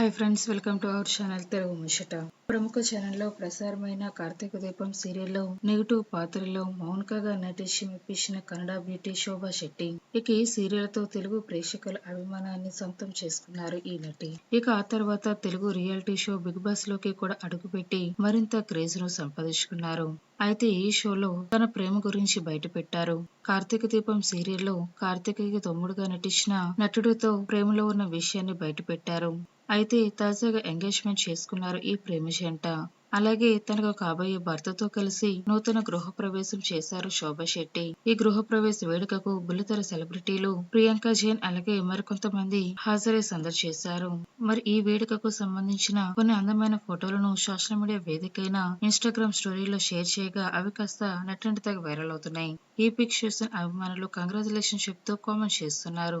Hi friends welcome to our channel Telugu ముచ్చట ప్రముఖ ఛానల్లో ప్రసారమైన కార్తీక దీపం సీరియల్లో నెగిటివ్ పాత్రలో మౌనికగా నటించి మెప్పించిన కన్నడ బ్యూటీ శోభా శెట్టి. ఇక ఈ సీరియల్తో తెలుగు ప్రేక్షకుల అభిమానాన్ని సొంతం చేసుకున్నారు ఈ నటి. ఇక ఆ తర్వాత తెలుగు రియాలిటీ షో బిగ్ బాస్లోకి కూడా అడుగుపెట్టి మరింత క్రేజ్ను సంపాదించుకున్నారు. అయితే ఈ షోలో తన ప్రేమ గురించి బయటపెట్టారు కార్తీక దీపం సీరియల్లో కార్తీకకి తమ్ముడుగా నటించిన నటుడితో ప్రేమలో ఉన్న విషయాన్ని బయటపెట్టారు అయితే తాజాగా ఎంగేజ్మెంట్ చేసుకున్నారు ఈ ప్రేమ జంట అలాగే తనకు కాబోయే భర్తతో కలిసి నూతన గృహ ప్రవేశం చేశారు శోభా శెట్టి. ఈ గృహ ప్రవేశ వేడుకకు బుల్లితెర సెలబ్రిటీలు ప్రియాంక జైన్ అలాగే మరికొంతమంది హాజరై సందడి చేశారు. మరి ఈ వేడుకకు సంబంధించిన కొన్ని అందమైన ఫోటోలను సోషల్ మీడియా వేదికైన ఇన్స్టాగ్రామ్ స్టోరీలో షేర్ చేయగా అవి కాస్త నెట్టంటి తగ్గ వైరల్ అవుతున్నాయి. ఈ పిక్ చూసిన అభిమానులు కంగ్రాచులేషన్ చెప్తూ కామెంట్ చేస్తున్నారు.